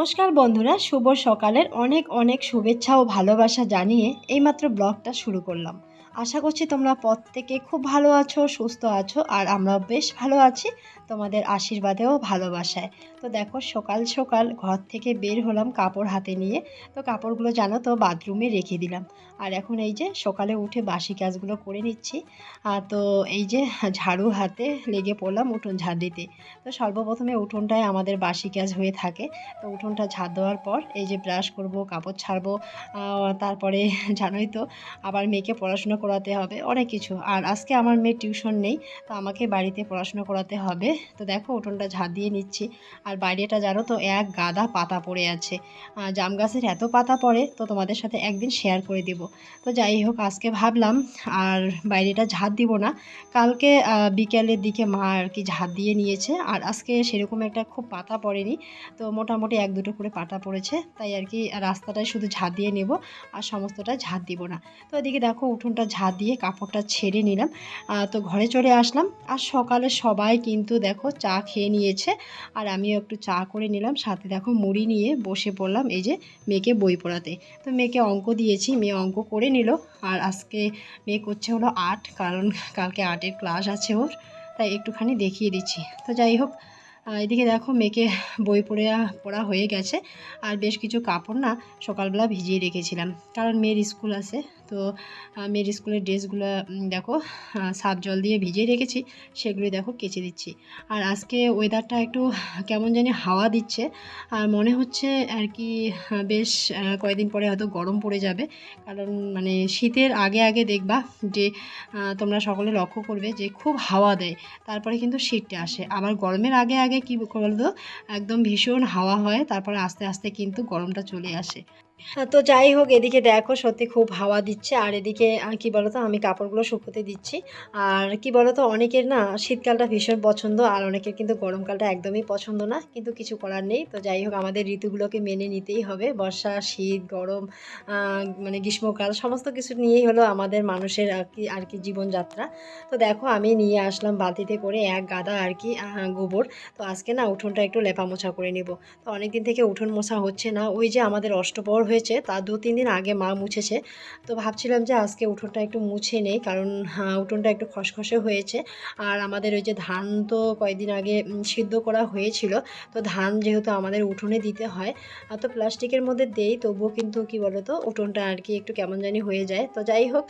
নমস্কার বন্ধুরা শুভ সকালের অনেক অনেক শুভেচ্ছা ও ভালোবাসা জানিয়ে এইমাত্র ব্লগটা শুরু করলাম। আশা করছি তোমরা প্রত্যেকে খুব ভালো আছো, সুস্থ আছো, আর আমরাও বেশ ভালো আছি তোমাদের আশীর্বাদেও ভালোবাসায়। তো দেখো, সকাল সকাল ঘর থেকে বের হলাম কাপড় হাতে নিয়ে। তো কাপড়গুলো জানো তো, বাথরুমে রেখে দিলাম। আর এখন এই যে সকালে উঠে বাসি কাজগুলো করে নিচ্ছি। আর তো এই যে ঝাড়ু হাতে লেগে পড়লাম উঠোন ঝাড় দিতে। তো সর্বপ্রথমে উঠোনটাই আমাদের বাসি কাজ হয়ে থাকে। তো উঠোনটা ঝাড় দেওয়ার পর এই যে ব্রাশ করব, কাপড় ছাড়বো তারপরে জানোই তো, আবার মেয়েকে পড়াশোনা করাতে হবে, অনেক কিছু। আর আজকে আমার মেয়ে টিউশন নেই, তো আমাকে বাড়িতে পড়াশোনা করাতে হবে। তো দেখো, উঠোনটা ঝাড় দিয়ে নিচ্ছি। আর বাইরেটা জানো তো, এক গাদা পাতা পড়ে আছে। জাম গাছের এত পাতা পড়ে, তো তোমাদের সাথে একদিন শেয়ার করে দিব। তো যাই হোক, আজকে ভাবলাম, আর বাইরেটা ঝাড় দিব না। কালকে বিকেলের দিকে মা আর কি ঝাড় দিয়ে নিয়েছে। আর আজকে সেরকম একটা খুব পাতা পড়েনি, তো মোটামুটি এক দুটো করে পাতা পড়েছে। তাই আর কি রাস্তাটায় শুধু ঝাড় দিয়ে নেব, আর সমস্তটা ঝাড় দিব না। তো এদিকে দেখো, উঠোনটা ঝাড় দিয়ে কাপড়টা ছেড়ে নিলাম। তো ঘরে চলে আসলাম। আর সকালে সবাই কিন্তু দেখো চা খেয়ে নিয়েছে। আর আমিও একটু চা করে নিলাম। সাথে দেখো মুড়ি নিয়ে বসে পড়লাম এই যে মেয়েকে বই পড়াতে। তো মেয়েকে অঙ্ক দিয়েছি। মেয়ে অঙ্ক করে নিল। আর আজকে মেয়ে করছে হলো আর্ট। কারণ কালকে আর্টের ক্লাস আছে ওর। তাই একটুখানি দেখিয়ে দিচ্ছি। তো যাই হোক এদিকে দেখো মেয়েকে বই পড়ে, পড়া হয়ে গেছে। আর বেশ কিছু কাপড় না সকালবেলা ভিজিয়ে রেখেছিলাম। কারণ মেয়ের স্কুল আছে। তো মেয়ের স্কুলের ড্রেসগুলো দেখো সার্ফ জল দিয়ে ভিজিয়ে রেখেছি, সেগুলি দেখো কেচে দিচ্ছি। আর আজকে ওয়েদারটা একটু কেমন জানি হাওয়া দিচ্ছে, আর মনে হচ্ছে আর কি বেশ কয়েকদিন পরে হয়তো গরম পড়ে যাবে, কারণ মানে শীতের আগে আগে দেখবা যে তোমরা সকলে লক্ষ্য করবে যে খুব হাওয়া দেয়, তারপরে কিন্তু শীতটা আসে। আবার গরমের আগে আগে কী বলতো, একদম ভীষণ হাওয়া হয়, তারপরে আস্তে আস্তে কিন্তু গরমটা চলে আসে। তো যাই হোক, এদিকে দেখো সত্যি খুব হাওয়া দিচ্ছে। আর এদিকে কি বলতো, আমি কাপড়গুলো শুকোতে দিচ্ছি। আর কি বলতো, অনেকের না শীতকালটা ভীষণ পছন্দ, আর অনেকের কিন্তু গরমকালটা একদমই পছন্দ না। কিন্তু কিছু করার নেই। তো যাই হোক, আমাদের ঋতুগুলোকে মেনে নিতেই হবে। বর্ষা, শীত, গরম মানে গ্রীষ্মকাল, সমস্ত কিছু নিয়েই হলো আমাদের মানুষের আর কি আর কি জীবনযাত্রা। তো দেখো, আমি নিয়ে আসলাম বালতিতে করে এক গাদা আর কি গোবর। তো আজকে না উঠোনটা একটু লেপা মোছা করে নেব। তো অনেক দিন থেকে উঠোন মোছা হচ্ছে না। ওই যে আমাদের অষ্টপর হয়েছে তার দু তিন দিন আগে মা মুছেছে। তো ভাবছিলাম যে আজকে উঠোনটা একটু মুছে নেই কারণ হ্যাঁ, উঠোনটা একটু খসখসে হয়েছে। আর আমাদের ওই যে ধান তো কয়েকদিন আগে সিদ্ধ করা হয়েছিল। তো ধান যেহেতু আমাদের উঠোনে দিতে হয় আর তো প্লাস্টিকের মধ্যে দেই তবুও কিন্তু কি বলতো উঠোনটা আর কি একটু কেমন জানি হয়ে যায়। তো যাই হোক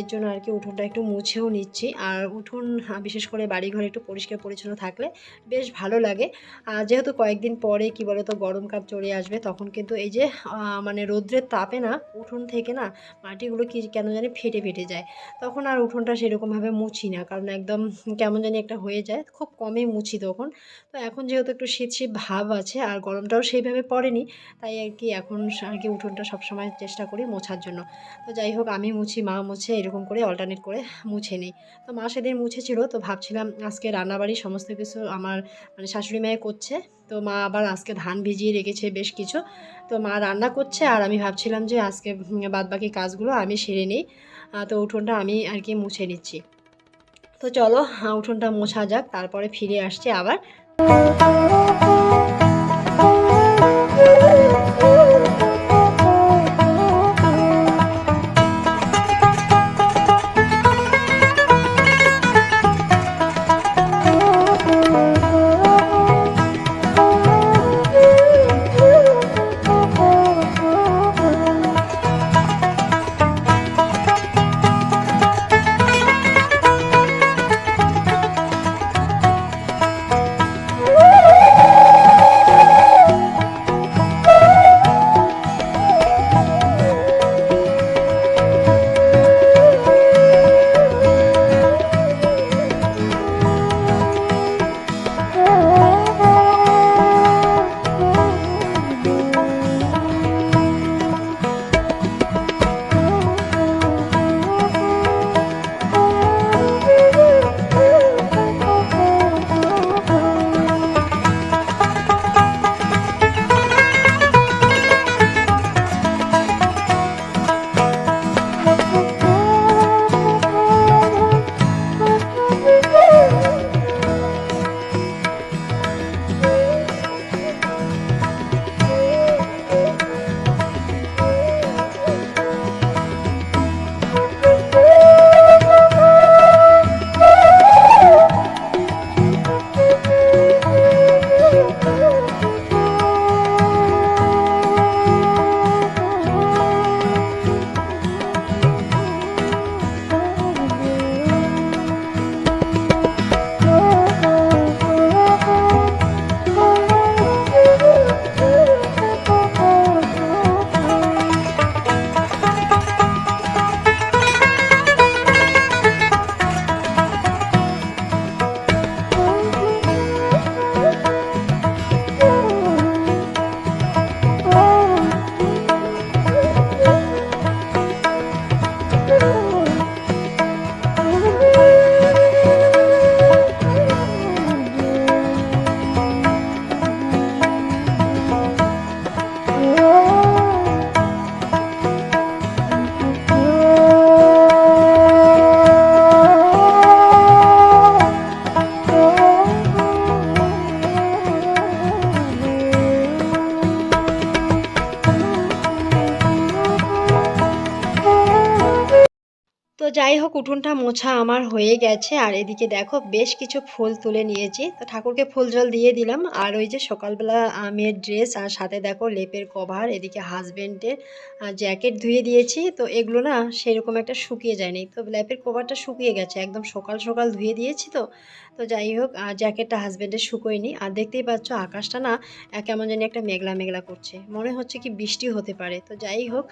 এর জন্য আর কি উঠোনটা একটু মুছেও নিচ্ছি। আর উঠোন বিশেষ করে বাড়িঘর একটু পরিষ্কার পরিচ্ছন্ন থাকলে বেশ ভালো লাগে। আর যেহেতু কয়েকদিন পরে কি বলতো গরমকাল চলে আসবে তখন কিন্তু এই যে আহ, মানে রৌদ্রের তাপে না উঠোন থেকে না মাটিগুলো কি কেন জানি ফেটে ফেটে যায়। তখন আর উঠোনটা সেরকমভাবে মুছি না, কারণ একদম কেমন জানি একটা হয়ে যায়, খুব কমই মুছি তখন। তো এখন যেহেতু একটু শীত শীত ভাব আছে আর গরমটাও সেইভাবে পড়েনি, তাই আর কি এখন আর কি উঠোনটা সবসময় চেষ্টা করি মোছার জন্য। তো যাই হোক, আমি মুছি, মা মুছে এরকম করে অল্টারনেট করে মুছে নিই। তো মা সেদিন মুছেছিল, তো ভাবছিলাম আজকে রান্নাবাড়ির সমস্ত কিছু আমার মানে শাশুড়ি মায়ে করছে, তো মা আবার আজকে ধান ভিজিয়ে রেখেছে বেশ কিছু। তো মা রান্না করছে আর আমি ভাবছিলাম যে আজকে বাদ বাকি কাজগুলো আমি সেরে নিই। তো উঠোনটা আমি আর কি মুছে নিচ্ছি। তো চলো উঠোনটা মোছা যাক, তারপরে ফিরে আসছে আবার। যাই হোক, উঠোনটা মোছা আমার হয়ে গেছে। আর এদিকে দেখো, বেশ কিছু ফুল তুলে নিয়েছি। তো ঠাকুরকে ফুল জল দিয়ে দিলাম। আর ওই যে সকালবেলা মেয়ের ড্রেস, আর সাথে দেখো লেপের কভার, এদিকে হাজব্যান্ডের জ্যাকেট ধুয়ে দিয়েছি। তো এগুলো না সেরকম একটা শুকিয়ে যায়নি। তো লেপের কভারটা শুকিয়ে গেছে। একদম সকাল সকাল ধুয়ে দিয়েছি তো। তো যাই হোক জ্যাকেটটা হাজব্যান্ডের শুকোয়নি। আর দেখতেই পাচ্ছ, আকাশটা না কেমন জানি একটা মেঘলা মেঘলা করছে। মনে হচ্ছে কি বৃষ্টি হতে পারে। তো যাই হোক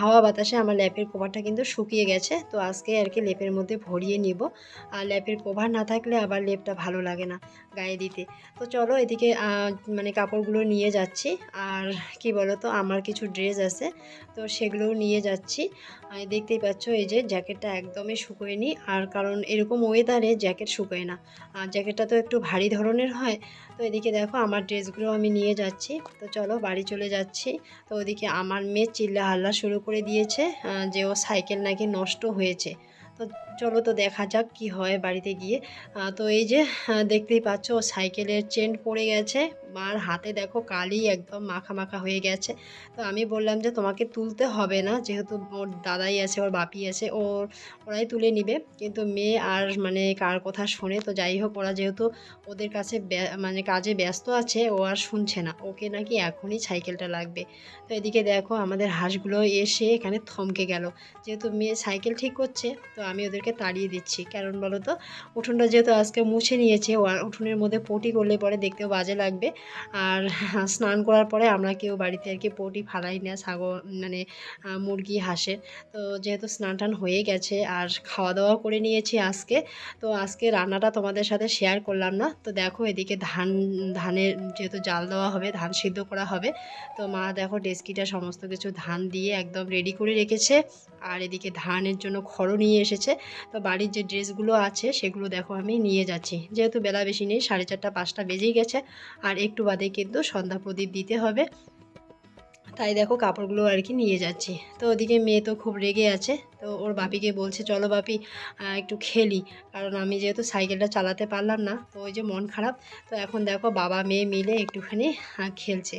হাওয়া বাতাসে আমার ল্যাপের কভারটা কিন্তু শুকিয়ে গেছে। তো আজকে আর কি লেপের মধ্যে ভরিয়ে নিব। আর লেপের কভার না থাকলে আবার লেপটা ভালো লাগে না গায়ে দিতে। তো চলো এদিকে মানে কাপড়গুলো নিয়ে যাচ্ছি। আর কি বলো তো আমার কিছু ড্রেস আছে, তো সেগুলোও নিয়ে যাচ্ছি। দেখতেই পাচ্ছ এই যে জ্যাকেটটা একদমই শুকোয়নি আর কারণ এরকম ওয়েদারে জ্যাকেট শুকোয় না। আর জ্যাকেটটা তো একটু ভারী ধরনের হয়। তো এদিকে দেখো, আমার ড্রেসগুলো আমি নিয়ে যাচ্ছি। তো চলো বাড়ি চলে যাচ্ছি। তো ওদিকে আমার মেয়ে চিল্লা হাল্লা শুরু করে দিয়েছে যে ও সাইকেল নাকি নষ্ট হয়েছে তো চলো তো দেখা যাক কি হয় বাড়িতে গিয়ে। তো এই যে দেখতেই পাচ্ছ, সাইকেলের চেন পড়ে গেছে। মার হাতে দেখো কালি একদম মাখা মাখা হয়ে গেছে। তো আমি বললাম যে, তোমাকে তুলতে হবে না, যেহেতু ওর দাদাই আছে, ওর বাপি আছে, ওর, ওরাই তুলে নিবে। কিন্তু মেয়ে আর মানে কার কথা শোনে, তো যাই হোক, ওরা যেহেতু ওদের কাছে মানে কাজে ব্যস্ত আছে, ও আর শুনছে না। ওকে নাকি এখনই সাইকেলটা লাগবে। তো এদিকে দেখো আমাদের হাঁসগুলো এসে এখানে থমকে গেল। যেহেতু মেয়ে সাইকেল ঠিক করছে, তো আমি ওদেরকে তাড়িয়ে দিচ্ছি। কারণ বলো তো, উঠোনটা যেহেতু আজকে মুছে নিয়েছে, ও উঠোনের মধ্যে পটি করলে পরে দেখতেও বাজে লাগবে। আর স্নান করার পরে আমরা কেউ বাড়িতে আর কি পটি ফালাই না, ছাগল মানে মুরগি, হাঁসের। তো যেহেতু স্নান টান হয়ে গেছে আর খাওয়া দাওয়া করে নিয়েছি আজকে, তো আজকে রান্নাটা তোমাদের সাথে শেয়ার করলাম না। তো দেখো এদিকে ধান, ধানের যেহেতু জাল দেওয়া হবে, ধান সিদ্ধ করা হবে, তো মা দেখো ডেস্কিটা সমস্ত কিছু ধান দিয়ে একদম রেডি করে রেখেছে। আর এদিকে ধানের জন্য খড়ও নিয়ে এসেছে। তো বাড়ির যে ড্রেসগুলো আছে সেগুলো দেখো আমি নিয়ে যাচ্ছি। যেহেতু বেলা বেশি নেই, সাড়ে চারটা, পাঁচটা বেজেই গেছে। আর একটু বাদে কিন্তু সন্ধ্যা প্রদীপ দিতে হবে। তাই দেখো কাপড়গুলো আর কি নিয়ে যাচ্ছি। তো ওদিকে মেয়ে তো খুব রেগে আছে। তো ওর বাপিকে বলছে, চলো বাপি একটু খেলি। কারণ আমি যেহেতু সাইকেলটা চালাতে পারলাম না, তো ওই যে মন খারাপ। তো এখন দেখো বাবা, মেয়ে মিলে একটুখানি খেলছে।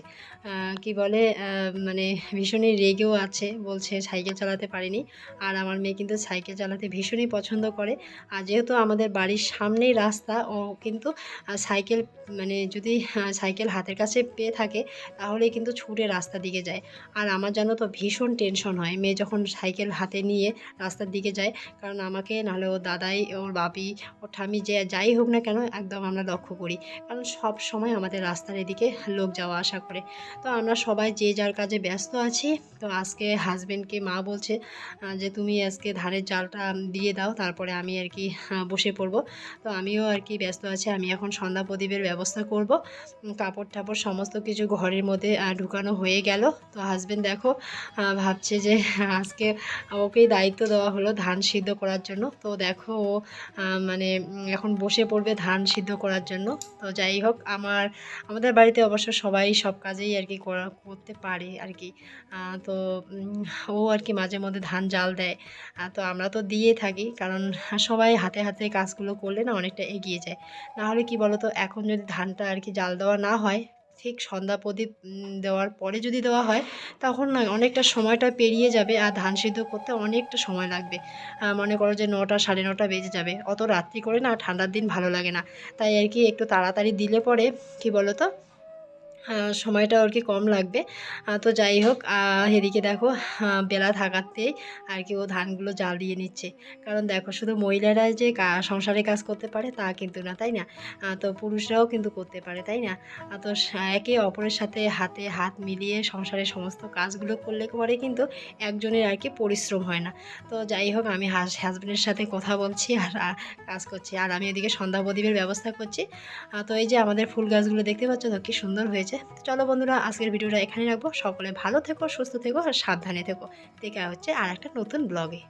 কি বলে মানে ভীষণই রেগেও আছে, বলছে সাইকেল চালাতে পারিনি। আর আমার মেয়ে কিন্তু সাইকেল চালাতে ভীষণই পছন্দ করে। আর যেহেতু আমাদের বাড়ির সামনেই রাস্তা, ও কিন্তু সাইকেল মানে যদি সাইকেল হাতের কাছে পেয়ে থাকে তাহলে কিন্তু ছুটে রাস্তা দিকে যায়। আর আমার জানো তো ভীষণ টেনশন হয়। মেয়ে যখন সাইকেল হাতে নিয়ে রাস্তার দিকে যায়। কারণ আমাকে নাহলে ওর দাদাই, ওর বাপি, ওর ঠামি যে যাই হোক না কেন একদম আমরা লক্ষ্য করি। কারণ সব সময় আমাদের রাস্তার এদিকে লোক যাওয়া আসা করে। তো আমরা সবাই যে যার কাজে ব্যস্ত আছি, তো আজকে হাজব্যান্ডকে মা বলছে যে তুমি আজকে ধানের জালটা দিয়ে দাও, তারপরে আমি আর কি বসে পড়ব। তো আমিও আর কি ব্যস্ত আছি, আমি এখন সন্ধ্যা প্রদীপের ব্যবস্থা করব। কাপড় টাপড় সমস্ত কিছু ঘরের মধ্যে ঢুকানো হয়ে গেল। তো হাজব্যান্ড দেখো ভাবছে যে আজকে ওকেই দায়িত্ব দেওয়া হলো ধান সিদ্ধ করার জন্য। তো দেখো মানে এখন বসে পড়বে ধান সিদ্ধ করার জন্য। তো যাই হোক, আমার, আমাদের বাড়িতে অবশ্য সবাই সব কাজেই আর কি করা, করতে পারে আর কি। তো ও আর কি মাঝে মধ্যে ধান জাল দেয়। তো আমরা তো দিয়ে থাকি, কারণ সবাই হাতে হাতে কাজগুলো করলে না অনেকটা এগিয়ে যায়। নাহলে কি বলো তো এখন যদি ধানটা আর কি জাল দেওয়া না হয় ঠিক সন্ধ্যা প্রদীপ দেওয়ার পরে যদি দেওয়া হয়, তখন না অনেকটা সময়টা পেরিয়ে যাবে আর ধান সিদ্ধ করতে অনেকটা সময় লাগবে। মনে করো যে নটা সাড়ে নটা বেজে যাবে। অত রাত্রি করে না ঠান্ডার দিন ভালো লাগে না। তাই আর কি একটু তাড়াতাড়ি দিলে পরে, কি বলো তো সময়টা আর কি কম লাগবে। তো যাই হোক এদিকে দেখো বেলা থাকাতেই আর কি ও ধানগুলো জাল দিয়ে নিচ্ছে। কারণ দেখো, শুধু মহিলারা যে সংসারে কাজ করতে পারে তা কিন্তু না, তাই না? তো পুরুষরাও কিন্তু করতে পারে, তাই না? তো একে অপরের সাথে হাতে হাত মিলিয়ে সংসারের সমস্ত কাজগুলো করলে পরে কিন্তু একজনের আর কি পরিশ্রম হয় না। তো যাই হোক, আমি হাজব্যান্ডের সাথে কথা বলছি আর কাজ করছি। আর আমি এদিকে সন্ধ্যা প্রদীপের ব্যবস্থা করছি। তো এই যে আমাদের ফুল গাছগুলো দেখতে পাচ্ছ তো, কি সুন্দর হয়েছে। হয়েছে চলো বন্ধুরা, আজকের ভিডিওটা এখানে রাখব। সকলে ভালো থেকো, সুস্থ থেকো আর সাবধানে থেকো। দেখা হচ্ছে আর একটা নতুন ব্লগে